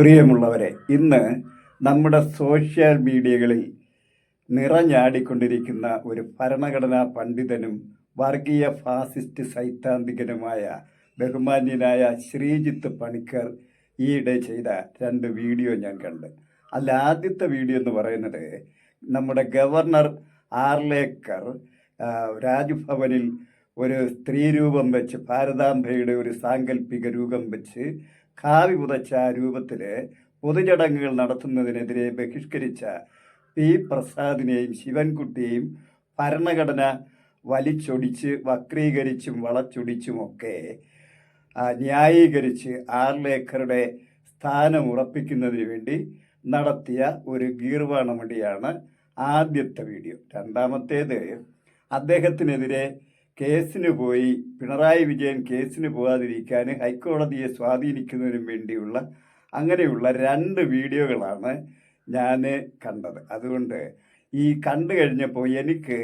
പ്രിയമുള്ളവരെ ഇന്ന് നമ്മുടെ സോഷ്യൽ മീഡിയകളിൽ നിറഞ്ഞാടിക്കൊണ്ടിരിക്കുന്ന ഒരു ഭരണഘടനാ പണ്ഡിതനും വർഗീയ ഫാസിസ്റ്റ് സൈദ്ധാന്തികനുമായ ബഹുമാന്യനായ ശ്രീജിത്ത് പണിക്കർ ഈയിടെ ചെയ്ത രണ്ട് വീഡിയോ ഞാൻ കണ്ട്. അതിൽ ആദ്യത്തെ വീഡിയോ എന്ന് പറയുന്നത് നമ്മുടെ ഗവർണർ ആർലേക്കർ രാജ്ഭവനിൽ ഒരു സ്ത്രീരൂപം വെച്ച് ഭാരതാംബയുടെ ഒരു സാങ്കല്പിക രൂപം വെച്ച് കാവി പുതച്ച രൂപത്തിൽ പൊതുചടങ്ങുകൾ നടത്തുന്നതിനെതിരെ ബഹിഷ്കരിച്ച പി. പ്രസാദിനെയും ശിവൻകുട്ടിയെയും ഭരണഘടന വലിച്ചൊടിച്ച് വക്രീകരിച്ചും വളച്ചൊടിച്ചുമൊക്കെ ന്യായീകരിച്ച് ആർലേഖറുടെ സ്ഥാനം ഉറപ്പിക്കുന്നതിന് വേണ്ടി നടത്തിയ ഒരു ഗീർവാണമടിയാണ് ആദ്യത്തെ വീഡിയോ. രണ്ടാമത്തേത് അദ്ദേഹത്തിനെതിരെ കേസിന് പോയി പിണറായി വിജയൻ കേസിന് പോകാതിരിക്കാൻ ഹൈക്കോടതിയെ സ്വാധീനിക്കുന്നതിനും വേണ്ടിയുള്ള അങ്ങനെയുള്ള രണ്ട് വീഡിയോകളാണ് ഞാൻ കണ്ടത്. അതുകൊണ്ട് ഈ കണ്ടു കഴിഞ്ഞപ്പോൾ എനിക്ക്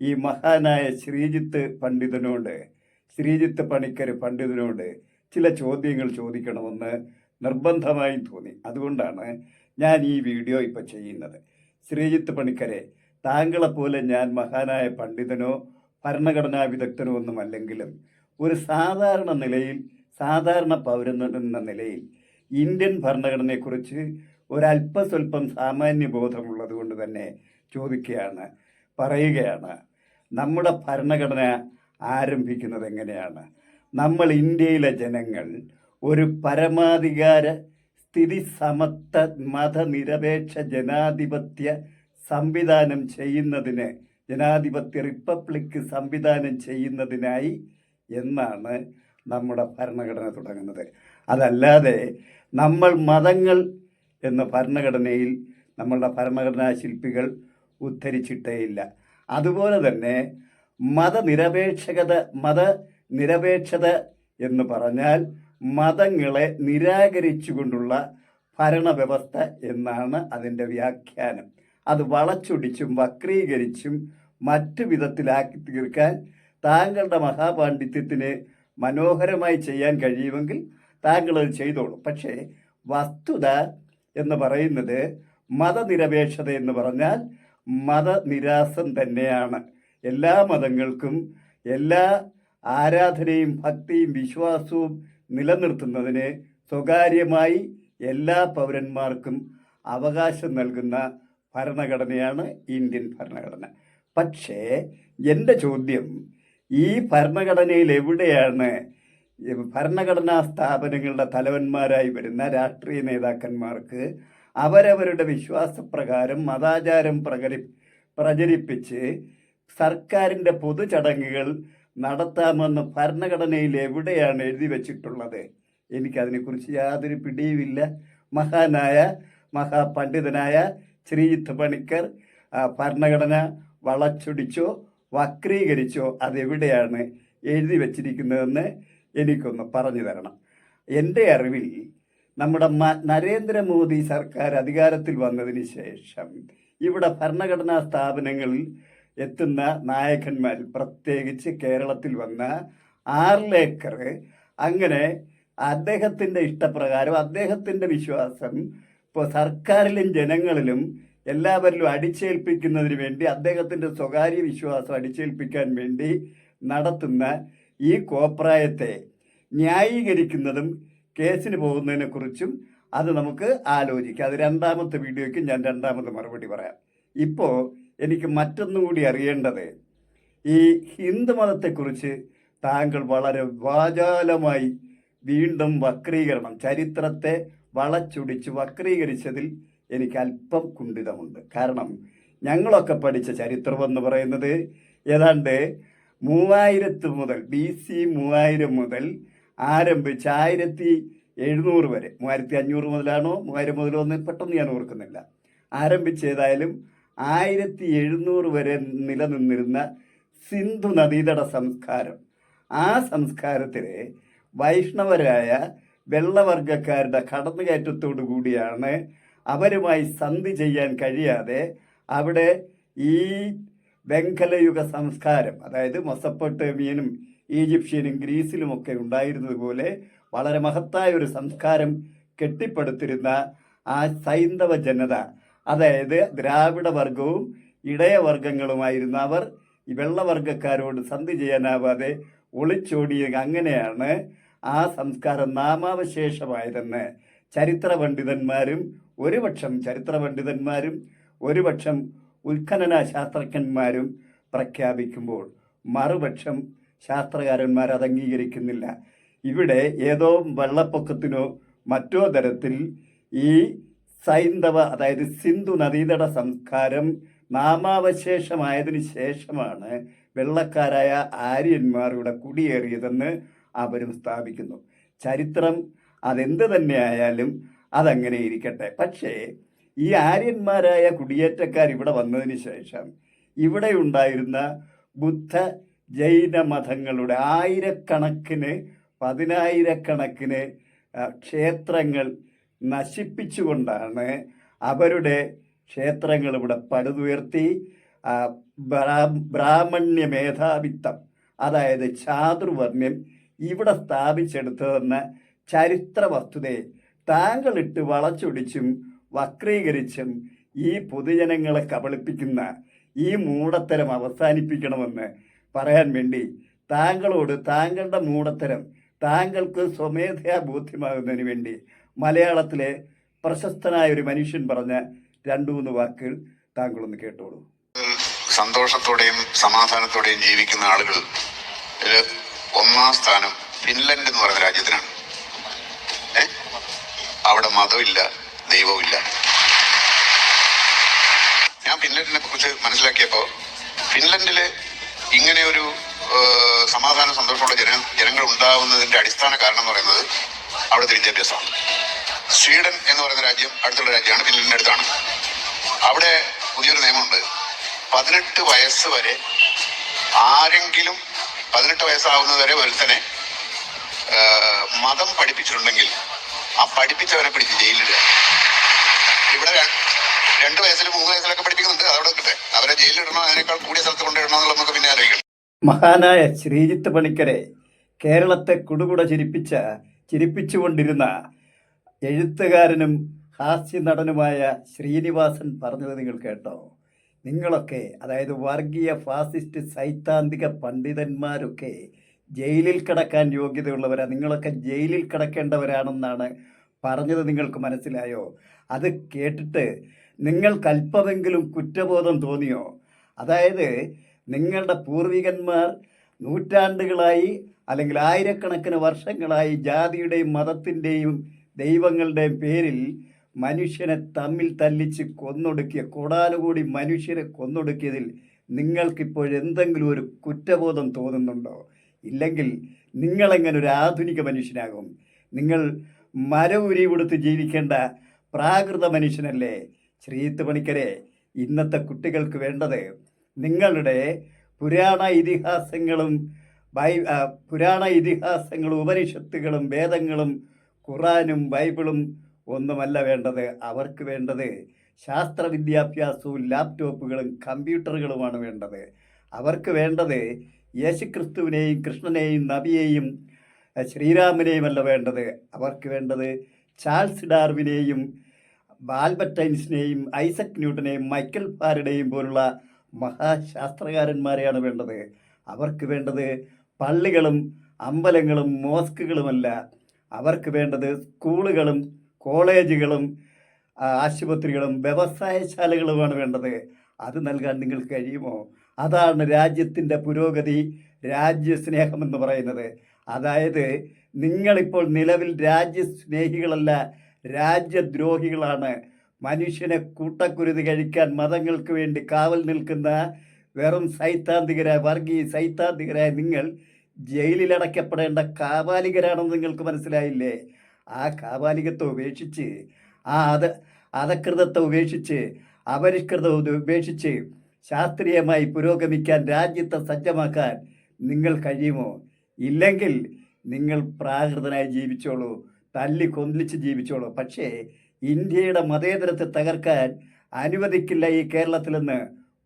ഈ മഹാനായ ശ്രീജിത്ത് പണ്ഡിതനോട് ശ്രീജിത്ത് പണിക്കർ പണ്ഡിതനോട് ചില ചോദ്യങ്ങൾ ചോദിക്കണമെന്ന് നിർബന്ധമായും തോന്നി. അതുകൊണ്ടാണ് ഞാൻ ഈ വീഡിയോ ഇപ്പോൾ ചെയ്യുന്നത്. ശ്രീജിത്ത് പണിക്കരെ താങ്കളെപ്പോലെ ഞാൻ മഹാനായ പണ്ഡിതനോ ഭരണഘടനാ വിദഗ്ധനോ ഒന്നുമല്ലെങ്കിലും ഒരു സാധാരണ നിലയിൽ സാധാരണ പൗരൻ എന്ന നിലയിൽ ഇന്ത്യൻ ഭരണഘടനയെക്കുറിച്ച് ഒരല്പസ്വല്പം സാമാന്യ ബോധമുള്ളത് കൊണ്ട് തന്നെ ചോദിക്കുകയാണ് പറയുകയാണ് നമ്മുടെ ഭരണഘടന ആരംഭിക്കുന്നത് എങ്ങനെയാണ്? നമ്മൾ ഇന്ത്യയിലെ ജനങ്ങൾ ഒരു പരമാധികാര സ്ഥിതി സമത്വ മതനിരപേക്ഷ ജനാധിപത്യ സംവിധാനം ചെയ്യുന്നതിന് ജനാധിപത്യ റിപ്പബ്ലിക്ക് സംവിധാനം ചെയ്യുന്നതിനായി എന്നാണ് നമ്മുടെ ഭരണഘടന തുടങ്ങുന്നത്. അതല്ലാതെ നമ്മൾ മതങ്ങൾ എന്ന ഭരണഘടനയിൽ നമ്മളുടെ ഭരണഘടനാ ശില്പികൾ ഉദ്ധരിച്ചിട്ടേയില്ല അതുപോലെ തന്നെ മതനിരപേക്ഷകത മതനിരപേക്ഷത എന്ന് പറഞ്ഞാൽ മതങ്ങളെ നിരാകരിച്ചുകൊണ്ടുള്ള ഭരണവ്യവസ്ഥ എന്നാണ് അതിന്റെ വ്യാഖ്യാനം. അത് വളച്ചൊടിച്ചും വക്രീകരിച്ചും മറ്റു വിധത്തിലാക്കി തീർക്കാൻ താങ്കളുടെ മഹാപാണ്ഡിത്യത്തിന് മനോഹരമായി ചെയ്യാൻ കഴിയുമെങ്കിൽ താങ്കൾ അത് ചെയ്തോളൂ. പക്ഷേ വസ്തുത എന്ന് പറയുന്നത് മതനിരപേക്ഷത എന്ന് പറഞ്ഞാൽ മതനിരാസം തന്നെയാണ്. എല്ലാ മതങ്ങൾക്കും എല്ലാ ആരാധനയും ഭക്തിയും വിശ്വാസവും നിലനിർത്തുന്നതിന് സ്വകാര്യമായി എല്ലാ പൗരന്മാർക്കും അവകാശം നൽകുന്ന ഭരണഘടനയാണ് ഇന്ത്യൻ ഭരണഘടന. പക്ഷേ എന്റെ ചോദ്യം ഈ ഭരണഘടനയിൽ എവിടെയാണ് ഭരണഘടനാ സ്ഥാപനങ്ങളുടെ തലവന്മാരായി വരുന്ന രാഷ്ട്രീയ നേതാക്കന്മാർക്ക് അവരവരുടെ വിശ്വാസപ്രകാരം മതാചാരം പ്രകടി പ്രചരിപ്പിച്ച് സർക്കാരിന്റെ പൊതുചടങ്ങുകൾ നടത്താമെന്ന് ഭരണഘടനയിൽ എവിടെയാണ് എഴുതി വച്ചിട്ടുള്ളത്? എനിക്കതിനെക്കുറിച്ച് യാതൊരു പിടിയുമില്ല. മഹാനായ മഹാപണ്ഡിതനായ ശ്രീജിത്ത് പണിക്കർ ഭരണഘടന വളച്ചൊടിച്ചോ വക്രീകരിച്ചോ അതെവിടെയാണ് എഴുതി വച്ചിരിക്കുന്നതെന്ന് എനിക്കൊന്ന് പറഞ്ഞു തരണം. എന്റെ അറിവിൽ നമ്മുടെ നരേന്ദ്രമോദി സർക്കാർ അധികാരത്തിൽ വന്നതിന് ശേഷം ഇവിടെ ഭരണഘടനാ സ്ഥാപനങ്ങളിൽ എത്തുന്ന നായകന്മാർ പ്രത്യേകിച്ച് കേരളത്തിൽ വന്ന ആർലേക്കർ അങ്ങനെ അദ്ദേഹത്തിന്റെ ഇഷ്ടപ്രകാരം അദ്ദേഹത്തിന്റെ വിശ്വാസം ഇപ്പോൾ സർക്കാരിലും ജനങ്ങളിലും എല്ലാവരിലും അടിച്ചേൽപ്പിക്കുന്നതിന് വേണ്ടി അദ്ദേഹത്തിന്റെ സ്വകാര്യ വിശ്വാസം അടിച്ചേൽപ്പിക്കാൻ വേണ്ടി നടത്തുന്ന ഈ കോപ്രായത്തെ ന്യായീകരിക്കുന്നതും കേസിന് പോകുന്നതിനെക്കുറിച്ചും അത് നമുക്ക് ആലോചിക്കാം. അത് രണ്ടാമത്തെ വീഡിയോയ്ക്ക് ഞാൻ രണ്ടാമത്തെ മറുപടി പറയാം. ഇപ്പോൾ എനിക്ക് മറ്റൊന്നും കൂടി അറിയേണ്ടത് ഈ ഹിന്ദു മതത്തെക്കുറിച്ച് താങ്കൾ വളരെ വാചാലമായി വീണ്ടും വക്രീകരണം ചരിത്രത്തെ വളച്ചൊടിച്ച് വക്രീകരിച്ചതിൽ എനിക്ക് അല്പം കുണ്ഠിതമുണ്ട്. കാരണം ഞങ്ങളൊക്കെ പഠിച്ച ചരിത്രം എന്ന് പറയുന്നത് ഏതാണ്ട് മൂവായിരത്ത് മുതൽ ബി സി മൂവായിരം മുതൽ ആരംഭിച്ച് ആയിരത്തി എഴുന്നൂറ് വരെ. മൂവായിരത്തി അഞ്ഞൂറ് മുതലാണോ മൂവായിരം മുതലോ എന്ന് പെട്ടെന്ന് ഞാൻ ഓർക്കുന്നില്ല. ആരംഭിച്ചേതായാലും ആയിരത്തി എഴുന്നൂറ് വരെ നിലനിന്നിരുന്ന സിന്ധു നദീതട സംസ്കാരം. ആ സംസ്കാരത്തിലെ വൈഷ്ണവരായ വെള്ളവർഗക്കാരുടെ കടന്നുകയറ്റത്തോടു കൂടിയാണ് അവരുമായി സന്ധി ചെയ്യാൻ കഴിയാതെ അവിടെ ഈ വെങ്കലയുഗ സംസ്കാരം അതായത് മൊസപ്പൊട്ടേമിയനും ഈജിപ്ഷ്യനും ഗ്രീസിലുമൊക്കെ ഉണ്ടായിരുന്നതുപോലെ വളരെ മഹത്തായ ഒരു സംസ്കാരം കെട്ടിപ്പടുത്തിരുന്ന ആ സൈന്ധവ ജനത അതായത് ദ്രാവിഡ വർഗവും ഇടയവർഗങ്ങളുമായിരുന്ന അവർ ഈ വെള്ളവർഗക്കാരോട് സന്ധി ചെയ്യാനാവാതെ ഒളിച്ചോടിയ അങ്ങനെയാണ് ആ സംസ്കാരം നാമാവശേഷമായതെന്ന് ചരിത്ര പണ്ഡിതന്മാരും ഒരുപക്ഷം ചരിത്ര പണ്ഡിതന്മാരും ഒരുപക്ഷം ഉത്ഖനന ശാസ്ത്രജ്ഞന്മാരും പ്രഖ്യാപിക്കുമ്പോൾ മറുപക്ഷം ശാസ്ത്രകാരന്മാർ അത് അംഗീകരിക്കുന്നില്ല. ഇവിടെ ഏതോ വെള്ളപ്പൊക്കത്തിനോ മറ്റോ തരത്തിൽ ഈ സൈന്ധവ അതായത് സിന്ധു നദീതട സംസ്കാരം നാമാവശേഷമായതിനു ശേഷമാണ് വെള്ളക്കാരായ ആര്യന്മാരുടെ കുടിയേറിയതെന്ന് അവരും സ്ഥാപിക്കുന്നു. ചരിത്രം അതെന്ത് തന്നെയായാലും അതങ്ങനെ ഇരിക്കട്ടെ. പക്ഷേ ഈ ആര്യന്മാരായ കുടിയേറ്റക്കാർ ഇവിടെ വന്നതിന് ശേഷം ഇവിടെ ഉണ്ടായിരുന്ന ബുദ്ധ ജൈന മതങ്ങളുടെ ആയിരക്കണക്കിന് പതിനായിരക്കണക്കിന് ക്ഷേത്രങ്ങൾ നശിപ്പിച്ചുകൊണ്ടാണ് അവരുടെ ക്ഷേത്രങ്ങൾ ഇവിടെ പടുതുയർത്തി ബ്രാഹ്മണ്യ മേധാവിത്വം അതായത് ചാതുർവർണ്യം ഇവിടെ സ്ഥാപിച്ചെടുത്തതെന്ന ചരിത്ര വസ്തുതയെ താങ്കളിട്ട് വളച്ചൊടിച്ചും വക്രീകരിച്ചും ഈ പൊതുജനങ്ങളെ കബളിപ്പിക്കുന്ന ഈ മൂടത്തരം അവസാനിപ്പിക്കണമെന്ന് പറയാൻ വേണ്ടി താങ്കളോട് താങ്കളുടെ മൂടത്തരം താങ്കൾക്ക് സ്വമേധയാ ബോധ്യമാകുന്നതിന് വേണ്ടി മലയാളത്തിലെ പ്രശസ്തനായ ഒരു മനുഷ്യൻ പറഞ്ഞ രണ്ടു മൂന്ന് വാക്കുകൾ താങ്കളൊന്ന് കേട്ടോളൂ. സന്തോഷത്തോടെയും സമാധാനത്തോടെയും ജീവിക്കുന്ന ആളുകൾ ഒന്നാം സ്ഥാനം ഫിൻലൻഡ് എന്ന് പറയുന്ന രാജ്യത്തിനാണ്. അവിടെ മതമില്ല ദൈവമില്ല ഞാൻ ഫിൻലൻഡിനെ കുറിച്ച് മനസ്സിലാക്കിയപ്പോ ഫിൻലൻഡിൽ ഇങ്ങനെ ഒരു സമാധാന സന്തോഷമുള്ള ജന ജനങ്ങൾ ഉണ്ടാവുന്നതിന്റെ അടിസ്ഥാന കാരണം എന്ന് പറയുന്നത് അവിടുത്തെ വിദ്യാഭ്യാസമാണ്. സ്വീഡൻ എന്ന് പറയുന്ന രാജ്യം അടുത്തുള്ള രാജ്യമാണ് ഫിൻലൻഡിന്റെ അടുത്താണ്. അവിടെ പുതിയൊരു നിയമമുണ്ട്. പതിനെട്ട് വയസ്സ് വരെ ആരെങ്കിലും പതിനെട്ട് വയസ്സാവുന്നത് വരെ ഒരുത്തനെ മതം പഠിപ്പിച്ചിട്ടുണ്ടെങ്കിൽ ആ പഠിപ്പിച്ചവനെ പിടിച്ച് ജയിലിടുക ഇവിടെ രണ്ട് വയസ്സിൽ മൂന്ന് വയസ്സിലൊക്കെ പഠിപ്പിക്കുന്നുണ്ട്. അതവിടെ കിട്ടെ അവരെ ജയിലിടണോ അതിനേക്കാൾ കൂടിയ സ്ഥലത്ത് കൊണ്ടിടണോ എന്നുള്ളത് നമുക്ക് പിന്നെ ആലോചിക്കണം മഹാനായ ശ്രീജിത്ത് പണിക്കരെ കേരളത്തെ കുടുകുട ചിരിപ്പിച്ച ചിരിപ്പിച്ചുകൊണ്ടിരുന്ന എഴുത്തുകാരനും ഹാസ്യ നടനുമായ ശ്രീനിവാസൻ പറഞ്ഞത് നിങ്ങൾ കേട്ടോ? നിങ്ങളൊക്കെ അതായത് വർഗീയ ഫാസിസ്റ്റ് സൈദ്ധാന്തിക പണ്ഡിതന്മാരൊക്കെ ജയിലിൽ കിടക്കാൻ യോഗ്യതയുള്ളവരാ. നിങ്ങളൊക്കെ ജയിലിൽ കിടക്കേണ്ടവരാണെന്നാണ് പറഞ്ഞത് നിങ്ങൾക്ക് മനസ്സിലായോ? അത് കേട്ടിട്ട് നിങ്ങൾക്ക് അല്പമെങ്കിലും കുറ്റബോധം തോന്നിയോ? അതായത് നിങ്ങളുടെ പൂർവികന്മാർ നൂറ്റാണ്ടുകളായി അല്ലെങ്കിൽ ആയിരക്കണക്കിന് വർഷങ്ങളായി ജാതിയുടെയും മതത്തിന്റെയും ദൈവങ്ങളുടെയും പേരിൽ മനുഷ്യനെ തമ്മിൽ തല്ലിച്ച് കൊന്നൊടുക്കിയ കോടാനുകൂടി മനുഷ്യരെ കൊന്നൊടുക്കിയതിൽ നിങ്ങൾക്കിപ്പോഴെന്തെങ്കിലും ഒരു കുറ്റബോധം തോന്നുന്നുണ്ടോ? ഇല്ലെങ്കിൽ നിങ്ങളെങ്ങനെ ഒരു ആധുനിക മനുഷ്യനാകും? നിങ്ങൾ മരവുരി കൊടുത്ത് ജീവിക്കേണ്ട പ്രാകൃത മനുഷ്യനല്ലേ ശ്രീത്ത് പണിക്കരെ? ഇന്നത്തെ കുട്ടികൾക്ക് വേണ്ടത് നിങ്ങളുടെ പുരാണ ഇതിഹാസങ്ങളും ബൈ പുരാണ ഇതിഹാസങ്ങളും ഉപനിഷത്തുകളും വേദങ്ങളും ഖുറാനും ബൈബിളും ഒന്നുമല്ല വേണ്ടത്. അവർക്ക് വേണ്ടത് ശാസ്ത്ര വിദ്യാഭ്യാസവും ലാപ്ടോപ്പുകളും കമ്പ്യൂട്ടറുകളുമാണ് വേണ്ടത്. അവർക്ക് വേണ്ടത് യേശുക്രിസ്തുവിനെയും കൃഷ്ണനെയും നബിയെയും ശ്രീരാമനെയുമല്ല വേണ്ടത്. അവർക്ക് വേണ്ടത് ചാൾസ് ഡാർവിനെയും ആൽബർട്ട് ഐൻസ്റ്റിനെയും ഐസക് ന്യൂട്ടനെയും മൈക്കൽ ഫാരഡെയും പോലുള്ള മഹാശാസ്ത്രകാരന്മാരെയാണ് വേണ്ടത്. അവർക്ക് വേണ്ടത് പള്ളികളും അമ്പലങ്ങളും മോസ്കുകളുമല്ല. അവർക്ക് വേണ്ടത് സ്കൂളുകളും കോളേജുകളും ആശുപത്രികളും വ്യവസായശാലകളുമാണ് വേണ്ടത്. അത് നൽകാൻ നിങ്ങൾക്ക് കഴിയുമോ? അതാണ് രാജ്യത്തിന്റെ പുരോഗതി രാജ്യസ്നേഹമെന്ന് പറയുന്നത്. അതായത് നിങ്ങളിപ്പോൾ നിലവിൽ രാജ്യസ്നേഹികളല്ല രാജ്യദ്രോഹികളാണ്. മനുഷ്യനെ കൂട്ടക്കുരുതി കഴിക്കാൻ മതങ്ങൾക്ക് വേണ്ടി കാവൽ നിൽക്കുന്ന വെറും സൈദ്ധാന്തികരായ വർഗീയ സൈദ്ധാന്തികരായ നിങ്ങൾ ജയിലിലടയ്ക്കപ്പെടേണ്ട കാപാലികരാണെന്ന് നിങ്ങൾക്ക് മനസ്സിലായില്ലേ? ആ കാപാലികത്തെ ഉപേക്ഷിച്ച് ആ അത് അധകൃതത്തെ ഉപേക്ഷിച്ച് അപരിഷ്കൃതം ഉപേക്ഷിച്ച് ശാസ്ത്രീയമായി പുരോഗമിക്കാൻ രാജ്യത്തെ സജ്ജമാക്കാൻ നിങ്ങൾ കഴിയുമോ? ഇല്ലെങ്കിൽ നിങ്ങൾ പ്രാകൃതനായി ജീവിച്ചോളൂ തല്ലി കൊന്നിച്ച് ജീവിച്ചോളൂ. പക്ഷേ ഇന്ത്യയുടെ മതേതരത്തെ തകർക്കാൻ അനുവദിക്കില്ല ഈ കേരളത്തിലെന്ന്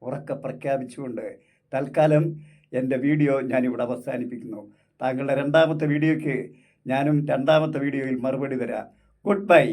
ഉറക്കെ പ്രഖ്യാപിച്ചുകൊണ്ട് തൽക്കാലം എന്റെ വീഡിയോ ഞാനിവിടെ അവസാനിപ്പിക്കുന്നു. താങ്കളുടെ രണ്ടാമത്തെ വീഡിയോയ്ക്ക് ഞാനും രണ്ടാമത്തെ വീഡിയോയിൽ മറുപടി തരാം. Good bye.